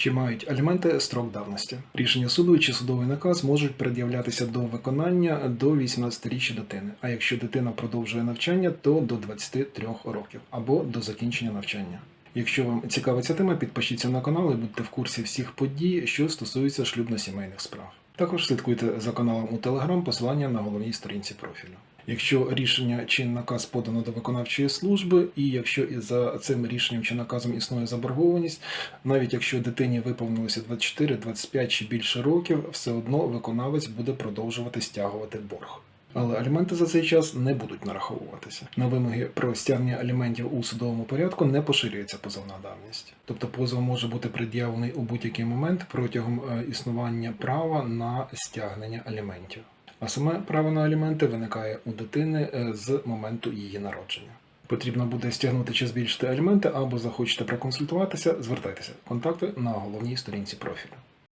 Чи мають аліменти строк давності? Рішення суду чи судовий наказ можуть пред'являтися до виконання до 18-річчя дитини. А якщо дитина продовжує навчання, то до 23 років або до закінчення навчання. Якщо вам цікава ця тема, підпишіться на канал і будьте в курсі всіх подій, що стосуються шлюбно-сімейних справ. Також слідкуйте за каналом у Telegram, посилання на головній сторінці профілю. Якщо рішення чи наказ подано до виконавчої служби, і якщо і за цим рішенням чи наказом існує заборгованість, навіть якщо дитині виповнилося 24, 25 чи більше років, все одно виконавець буде продовжувати стягувати борг. Але аліменти за цей час не будуть нараховуватися. На вимоги про стягнення аліментів у судовому порядку не поширюється позовна давність. Тобто позов може бути пред'явлений у будь-який момент протягом е, існування права на стягнення аліментів. А саме право на аліменти виникає у дитини е, з моменту її народження. Потрібно буде стягнути чи збільшити аліменти, або захочете проконсультуватися, звертайтеся. Контакти на головній сторінці профілю.